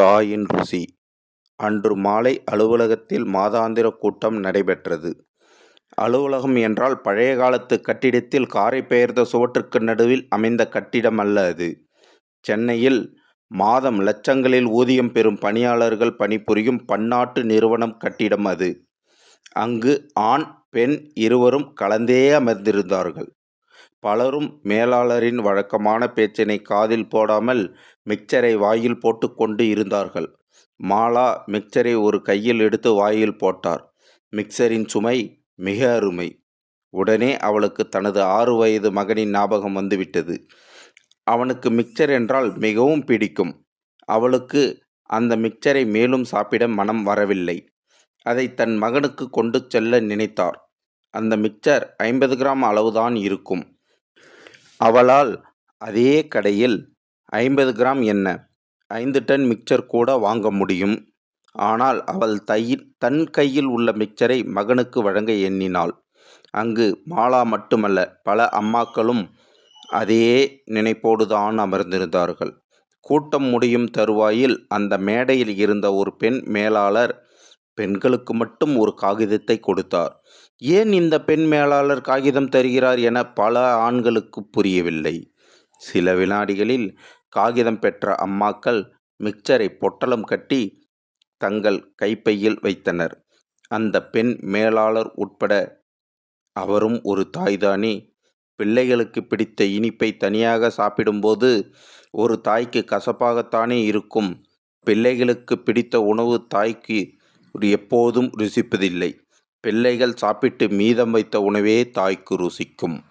தாயின் ருசி அன்று மாலை அலுவலகத்தில் மாதாந்திர கூட்டம் நடைபெற்றது. அலுவலகம் என்றால் பழைய காலத்து கட்டிடத்தில் காரை பெயர்ந்த சுவற்றுக்கு நடுவில் அமைந்த கட்டிடம் அல்ல அது. சென்னையில் மாதம் லட்சங்களில் ஊதியம் பெறும் பணியாளர்கள் பணிபுரியும் பன்னாட்டு நிறுவனம் கட்டிடம் அது. அங்கு ஆண், பெண் இருவரும் கலந்தே அமர்ந்திருந்தார்கள். பலரும் மேலாளரின் வழக்கமான பேச்சினை காதில் போடாமல் மிக்சரை வாயில் போட்டு கொண்டு இருந்தார்கள். மாலா மிக்சரை ஒரு கையில் எடுத்து வாயில் போட்டார். மிக்சரின் சுமை மிக அருமை. உடனே அவளுக்கு தனது ஆறு வயது மகனின் ஞாபகம் வந்துவிட்டது. அவனுக்கு மிக்சர் என்றால் மிகவும் பிடிக்கும். அவளுக்கு அந்த மிக்சரை மேலும் சாப்பிட மனம் வரவில்லை. அதை தன் மகனுக்கு கொண்டு செல்ல நினைத்தார். அந்த மிக்சர் ஐம்பது கிராம் அளவுதான் இருக்கும். அவளால் அதே கடையில் ஐம்பது கிராம் என்ன, ஐந்து டன் மிக்சர் கூட வாங்க முடியும். ஆனால் அவள் தன் கையில் உள்ள மிக்சரை மகனுக்கு வழங்க எண்ணினாள். அங்கு மாலா மட்டுமல்ல பல அம்மாக்களும் அதே நினைப்போடுதான் அமர்ந்திருந்தார்கள். கூட்டம் முடியும் தருவாயில் அந்த மேடையில் இருந்த ஒரு பெண் மேலாளர் பெண்களுக்கு மட்டும் ஒரு காகிதத்தை கொடுத்தார். ஏன் இந்த பெண் மேலாளர் காகிதம் தருகிறார் என பல ஆண்களுக்கு புரியவில்லை. சில வினாடிகளில் காகிதம் பெற்ற அம்மாக்கள் மிக்சரை பொட்டலம் கட்டி தங்கள் கைப்பையில் வைத்தனர். அந்த பெண் மேலாளர் உட்பட அவரும் ஒரு தாய்தானே. பிள்ளைகளுக்கு பிடித்த இனிப்பை தனியாக சாப்பிடும்போது ஒரு தாய்க்கு கசப்பாகத்தானே இருக்கும். பிள்ளைகளுக்கு பிடித்த உணவு தாய்க்கு எப்போதும் ருசிப்பதில்லை. பிள்ளைகள் சாப்பிட்டு மீதம் வைத்த உணவே தாய்க்கு ருசிக்கும்.